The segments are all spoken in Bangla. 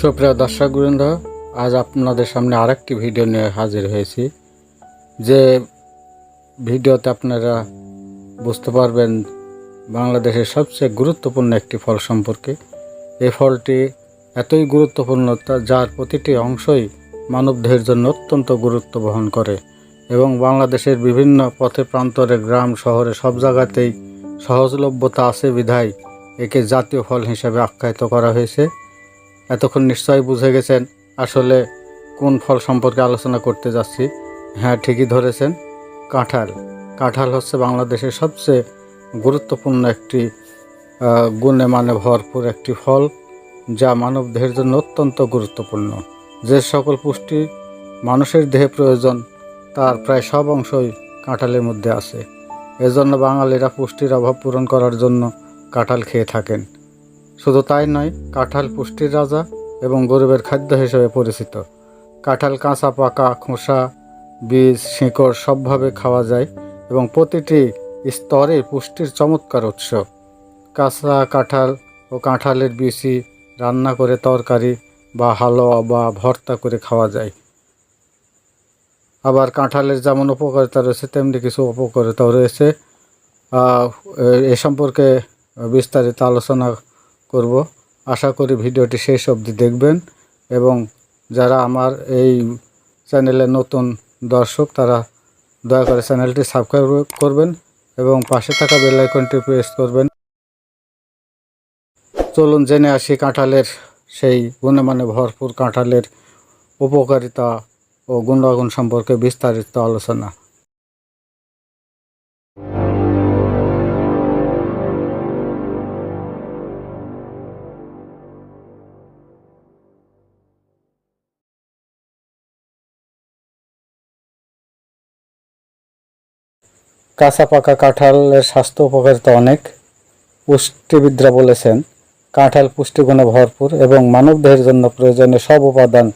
সুপ্রিয় দর্শক বৃন্দ আজ আপনাদের সামনে আরেকটি ভিডিও নিয়ে হাজির হয়েছি। যে ভিডিওতে আপনারা বুঝতে পারবেন বাংলাদেশের সবচেয়ে গুরুত্বপূর্ণ একটি ফল সম্পর্কে। এই ফলটি এতই গুরুত্বপূর্ণ যার প্রতিটি অংশই মানবদেহের জন্য অত্যন্ত গুরুত্ব বহন করে এবং বাংলাদেশের বিভিন্ন পথে প্রান্তরে, গ্রাম, শহরে, সব জায়গাতেই সহজলভ্যতা আছে বিধায় একে জাতীয় ফল হিসেবে আখ্যায়িত করা হয়েছে। এতক্ষণ নিশ্চয়ই বুঝে গেছেন আসলে কোন ফল সম্পর্কে আলোচনা করতে যাচ্ছি। হ্যাঁ ঠিকই ধরেছেন। কাঁঠাল। কাঁঠাল হচ্ছে বাংলাদেশের সবচেয়ে গুরুত্বপূর্ণ একটি গুণে মানে ভরপুর একটি ফল, যা মানব দেহের জন্য অত্যন্ত গুরুত্বপূর্ণ। যে সকল পুষ্টি মানুষের দেহে প্রয়োজন, তার প্রায় সব অংশই কাঁঠালের মধ্যে আছে। এজন্য বাঙালিরা পুষ্টির অভাব পূরণ করার জন্য কাঁঠাল খেয়ে থাকেন। শুধু তাই নয়, কাঁঠাল পুষ্টির রাজা এবং গরিবের খাদ্য হিসেবে পরিচিত। কাঁঠাল কাঁচা, পাকা, খোসা, বীজ, শিকড় সবভাবে খাওয়া যায় এবং প্রতিটি স্তরে পুষ্টির চমৎকার উৎস। কাঁচা কাঁঠাল ও কাঁঠালের বিচি রান্না করে তরকারি বা হালুয়া বা ভর্তা করে খাওয়া যায়। আবার কাঁঠালের যেমন উপকারিতা রয়েছে, তেমনি কিছু উপকারিতাও রয়েছে। এ সম্পর্কে বিস্তারিত আলোচনা করব। আশা করি ভিডিওটি শেষ অবধি দেখবেন এবং যারা আমার এই চ্যানেলে নতুন দর্শক, তারা দয়া করে চ্যানেলটি সাবস্ক্রাইব করবেন এবং পাশে থাকা বেল আইকনটি প্রেস করবেন। চলুন জেনে আসি কাঁঠালের সেই গুণমানে ভরপুর কাঁঠালের উপকারিতা ও গুণাগুণ সম্পর্কে বিস্তারিত আলোচনা। কাঁচা পাকা কাঁঠালের স্বাস্থ্য উপকারিতা অনেক, পুষ্টিবিদরা বলেছেন, কাঁঠাল পুষ্টিগুণে ভরপুর এবং মানবদেহের জন্য প্রয়োজনীয় সব উপাদান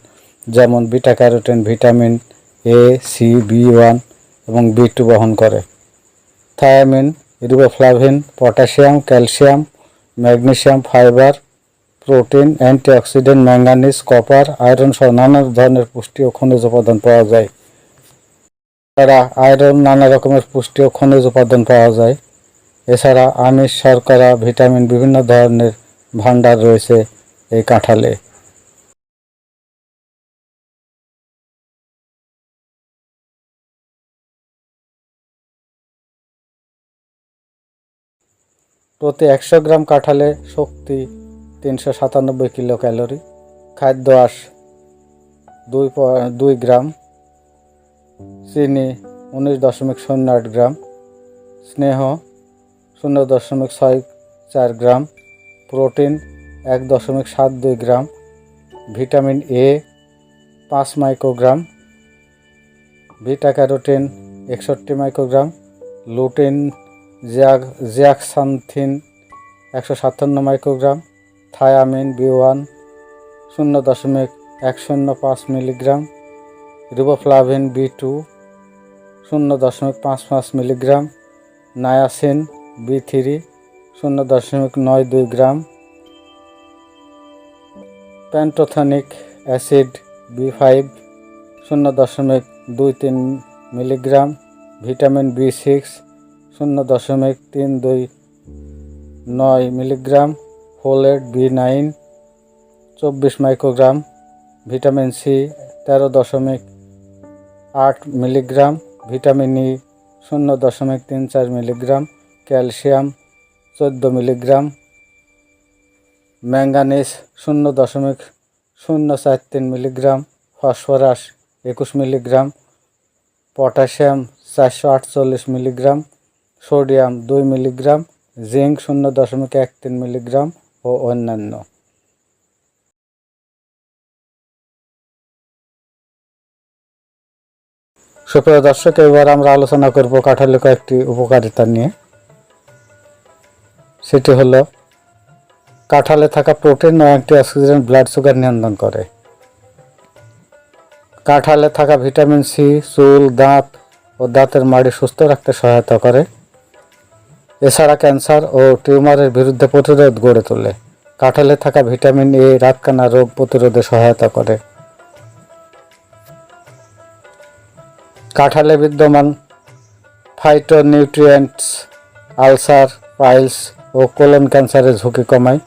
যেমন beta carotene vitamin A C B one এবং বি টু বহন করে। Thiamine riboflavin potassium, calcium magnesium fibre, protein, antioxidant, manganese, copper, iron সহ নানা ধরনের পুষ্টি ও খনিজ উপাদান পাওয়া যায়। এছাড়া আয়রন নানা রকমের পুষ্টি ও খনিজ উপাদান পাওয়া যায়। এছাড়া আমিষ, শর্করা, ভিটামিন বিভিন্ন ধরনের ভান্ডার রয়েছে এই কাঁঠালে। প্রতি একশো গ্রাম কাঁঠালে শক্তি তিনশো সাতানব্বই কিলো ক্যালোরি খাদ্য আঁশ দুই দুই গ্রাম। চিনি উনিশ দশমিক শূন্য আট গ্রাম। স্নেহ শূন্য দশমিক ছয় চার গ্রাম। প্রোটিন এক দশমিক সাত দুই গ্রাম। ভিটামিন এ পাঁচ মাইক্রোগ্রাম। ভিটা ক্যারোটিন একষট্টি মাইক্রোগ্রাম। লুটিন জিয়াক জিয়াকসান্থিন একশো সাতান্ন মাইক্রোগ্রাম। থায়ামিন বি ওয়ান শূন্য দশমিক এক শূন্য পাঁচ মিলিগ্রাম। রিবোফ্লাভিন বি টু, শূন্য দশমিক পাঁচ পাঁচ মিলিগ্রাম, নায়াসিন বি থ্রি, শূন্য দশমিক নয় দুই gram, pantothenic acid B five, শূন্য দশমিক দুই তিন মিলিগ্রাম, ভিটামিন বি সিক্স, শূন্য দশমিক তিন দুই নয় মিলিগ্রাম, ফোলেট বি নাইন, চব্বিশ মাইক্রোগ্রাম, ভিটামিন সি তেরো দশমিক আট মিলিগ্রাম, ভিটামিন ই শূন্য দশমিক তিন চার মিলিগ্রাম, ক্যালসিয়াম চোদ্দ মিলিগ্রাম, ম্যাঙ্গানিজ শূন্য দশমিক শূন্য চার তিন মিলিগ্রাম, ফসফরাস একুশ মিলিগ্রাম, পটাশিয়াম চারশো আটচল্লিশ মিলিগ্রাম, সোডিয়াম দুই মিলিগ্রাম, জিঙ্ক শূন্য দশমিক এক তিন মিলিগ্রাম ও অন্যান্য। সুপ্রিয় দর্শক, এবার আমরা আলোচনা করব কাঁঠালের কয়েকটি উপকারিতা নিয়ে। সেটি হলো, কাঁঠালে থাকা প্রোটিন ও অ্যান্টিঅক্সিডেন্ট ব্লাড সুগার নিয়ন্ত্রণ করে। কাঁঠালে থাকা ভিটামিন সি, চুল, দাঁত ও দাঁতের মাড়ি সুস্থ রাখতে সহায়তা করে। এছাড়া ক্যান্সার ও টিউমারের বিরুদ্ধে প্রতিরোধ গড়ে তোলে। কাঁঠালে থাকা ভিটামিন এ, রাতকানা রোগ প্রতিরোধে সহায়তা করে। কাঁঠালে বিদ্যমান ফাইটোনিউট্রিয়েন্টস আলসার পাইলস ও কোলন ক্যান্সারের ঝুঁকি কমায়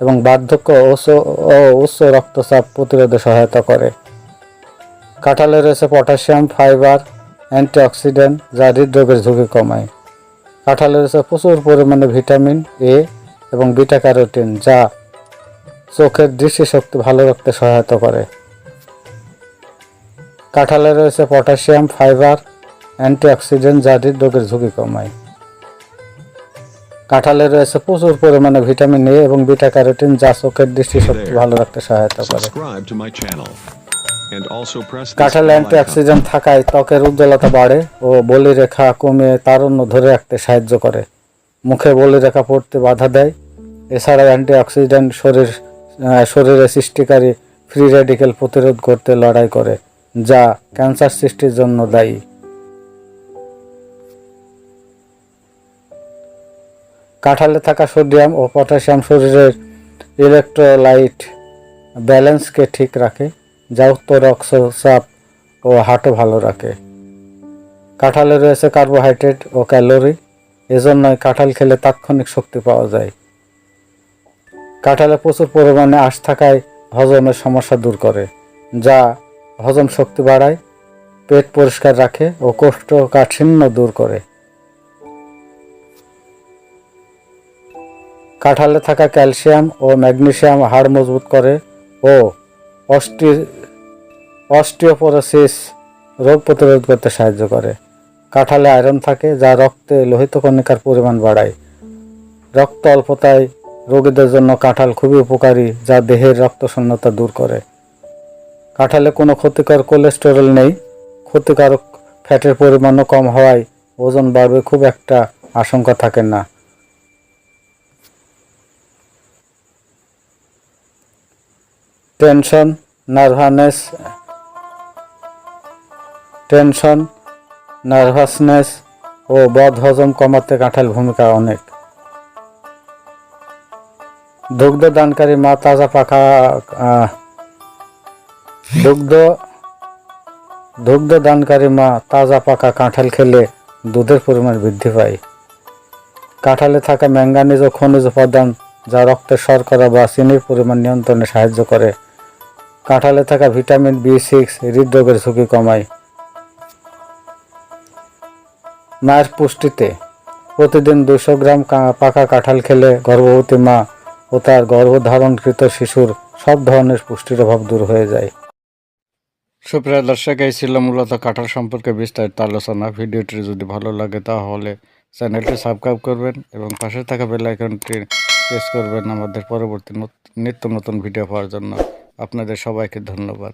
এবং বার্ধক্য ও উচ্চ- ও উচ্চ রক্তচাপ প্রতিরোধে সহায়তা করে। কাঁঠালে রয়েছে পটাশিয়াম ফাইবার অ্যান্টিঅক্সিডেন্ট যা হৃদরোগের ঝুঁকি কমায়। কাঁঠালে রয়েছে প্রচুর পরিমাণে ভিটামিন এ এবং বিটা ক্যারোটিন যা চোখের দৃষ্টিশক্তি ভালো রাখতে সহায়তা করে। কাঁঠালে রয়েছে পটাশিয়াম ফাইবার অ্যান্টিঅক্সিডেন্ট যা হৃদরোগের ঝুঁকি কমায়। কাঁঠালে রয়েছে প্রচুর পরিমাণে ভিটামিন এ এবং বিটা ক্যারোটিন যা চোখের দৃষ্টিশক্তি ভালো রাখতে সহায়তা করে। কাঁঠালে. অ্যান্টিঅক্সিডেন্ট থাকায় ত্বকের উজ্জ্বলতা বাড়ে ও বলিরেখা কমিয়ে তারুণ্য ধরে রাখতে সাহায্য করে। মুখে বলিরেখা পড়তে বাধা দেয়। এছাড়াও অ্যান্টিঅক্সিডেন্ট শরীর শরীরে সৃষ্টিকারী ফ্রি রেডিকেল প্রতিরোধ করতে লড়াই করে। যা ক্যান্সার সৃষ্টির জন্য দায়ী। কাঁঠালে থাকা সোডিয়াম ও পটাশিয়াম শরীরের ইলেকট্রোলাইট ব্যালেন্সকে ঠিক রাখে, যা উচ্চ রক্তচাপ ও হার্টও ভালো রাখে। কাঁঠালে রয়েছে কার্বোহাইড্রেট ও ক্যালোরি, এজন্যই কাঁঠাল খেলে তাৎক্ষণিক শক্তি পাওয়া যায়। কাঁঠালে প্রচুর পরিমাণে আঁশ থাকায় হজমের সমস্যা দূর করে, যা হজম শক্তি বাড়ায়, পেট পরিষ্কার রাখে ও কোষ্ঠকাঠিন্য দূর করে। কাঁঠালে থাকা ক্যালসিয়াম ও ম্যাগনেসিয়াম হাড় মজবুত করে ও অস্টি, অস্টিওপোরোসিস রোগ প্রতিরোধ করতে সাহায্য করে। কাঁঠালে আয়রন থাকে, যা রক্তে লোহিত কণিকার পরিমাণ বাড়ায়। রক্ত অল্পতায় রোগীদের জন্য কাঁঠাল খুবই উপকারী, যা দেহের রক্ত শূন্যতা দূর করে। কাঁঠালে কোনো ক্ষতিকর কোলেস্টেরল নেই ক্ষতিকারক ফ্যাটের পরিমাণও কম হওয়ায় ওজন বাড়বে খুব একটা আশঙ্কা থাকে না। টেনশন নার্ভাসনেস টেনশন নার্ভাসনেস ও বদ হজম কমাতে কাঁঠাল ভূমিকা অনেক। দুগ্ধ দানকারী মা তাজা আহ, দুগ্ধ দুগ্ধ দানকারী মা তাজা পাকা কাঁঠাল খেলে দুধের পরিমাণ বৃদ্ধি পায়। কাঁঠালে থাকা ম্যাঙ্গানিজ ও খনিজ উপাদান যা রক্তের শর্করা বা চিনির পরিমাণ নিয়ন্ত্রণে সাহায্য করে। কাঁঠালে থাকা ভিটামিন বি সিক্স হৃদরোগের ঝুঁকি কমায়। মায়ের পুষ্টিতে প্রতিদিন দুশো গ্রাম পাকা কাঁঠাল খেলে গর্ভবতী মা ও তার গর্ভধারণকৃত শিশুর সব ধরনের পুষ্টির অভাব দূর হয়ে যায়। সুপ্রিয় দর্শক, এই ছিল মূলত কাঁঠাল সম্পর্কে বিস্তারিত আলোচনা। ভিডিওটি যদি ভালো লাগে তাহলে চ্যানেলটি সাবস্ক্রাইব করবেন এবং পাশে থাকা বেল আইকনটি প্রেস করবেন আমাদের পরবর্তী নত- নিত্য নতুন ভিডিও পাওয়ার জন্য। আপনাদের সবাইকে ধন্যবাদ।